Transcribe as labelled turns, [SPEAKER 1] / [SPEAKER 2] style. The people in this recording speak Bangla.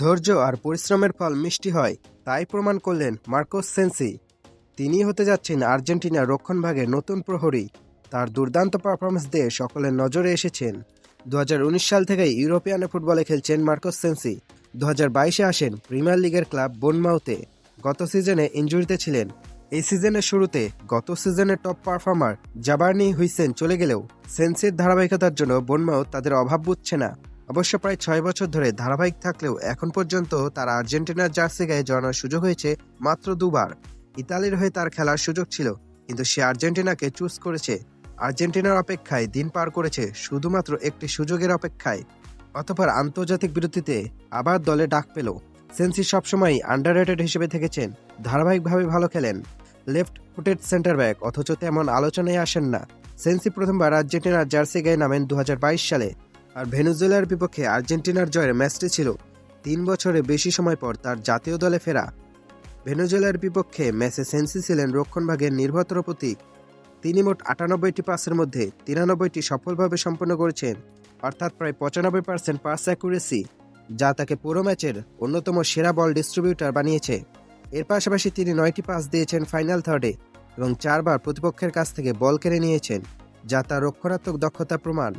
[SPEAKER 1] ধৈর্য আর পরিশ্রমের ফল মিষ্টি হয়, তাই প্রমাণ করলেন মার্কোস সেন্সি। তিনি হতে যাচ্ছেন আর্জেন্টিনার রক্ষণভাগের নতুন প্রহরী। তার দুর্দান্ত পারফরমেন্স দিয়ে সকলের নজরে এসেছেন। দু হাজার উনিশ সাল থেকেই ইউরোপিয়ান ফুটবলে খেলছেন মার্কোস সেন্সি। দু বাইশে আসেন প্রিমিয়ার লিগের ক্লাব বোনমাউতে গত সিজনে ইঞ্জুরিতে ছিলেন। এই সিজনের শুরুতে গত সিজনের টপ পারফর্মার জাবার্নি হুইসেন চলে গেলেও সেন্সির ধারাবাহিকতার জন্য বোনমাউথ তাদের অভাব বুঝছে না। অবশ্য প্রায় ছয় বছর ধরে ধারাবাহিক থাকলেও এখন পর্যন্ত তার আর্জেন্টিনার জার্সি গায়ে জড়ানোর সুযোগ হয়েছে মাত্র দুবার। ইতালির হয়ে তার খেলার সুযোগ ছিল, কিন্তু সে আর্জেন্টিনাকে চুজ করেছে। আর্জেন্টিনার অপেক্ষায় দিন পার করেছে শুধুমাত্র একটি সুযোগের অপেক্ষায়। অতপর আন্তর্জাতিক বিরতিতে আবার দলে ডাক পেল। সেন্সি সবসময়ই আন্ডাররেটেড হিসেবে থেকেছেন, ধারাবাহিকভাবে ভালো খেলেন। লেফট ফুটেড সেন্টার ব্যাক, অথচ তেমন আলোচনায় আসেন না। সেন্সি প্রথমবার আর্জেন্টিনার জার্সি গায়ে নামেন দু হাজার বাইশ সালে। আর ভেনেজুয়েলার বিপক্ষে আর্জেন্টিনার জয়ের ম্যাচটি ছিল তিন বছরে বেশি সময় পর তার জাতীয় দলে ফেরা। ভেনেজুয়েলার বিপক্ষে ম্যাচে সেন্সি ছিলেন রক্ষণভাগের নির্ভরতর প্রতীক। তিনি মোট আটানব্বইটি পাসের মধ্যে তিরানব্বইটি সফলভাবে সম্পন্ন করেছেন, অর্থাৎ প্রায় পঁচানব্বই পার্সেন্ট পাস অ্যাকুরেসি, যা তাকে পুরো ম্যাচের অন্যতম সেরা বল ডিস্ট্রিবিউটার বানিয়েছে। এর পাশাপাশি তিনি নয়টি পাস দিয়েছেন ফাইনাল থার্ডে এবং চারবার প্রতিপক্ষের কাছ থেকে বল কেড়ে নিয়েছেন, যা তার রক্ষণাত্মক দক্ষতা প্রমাণ।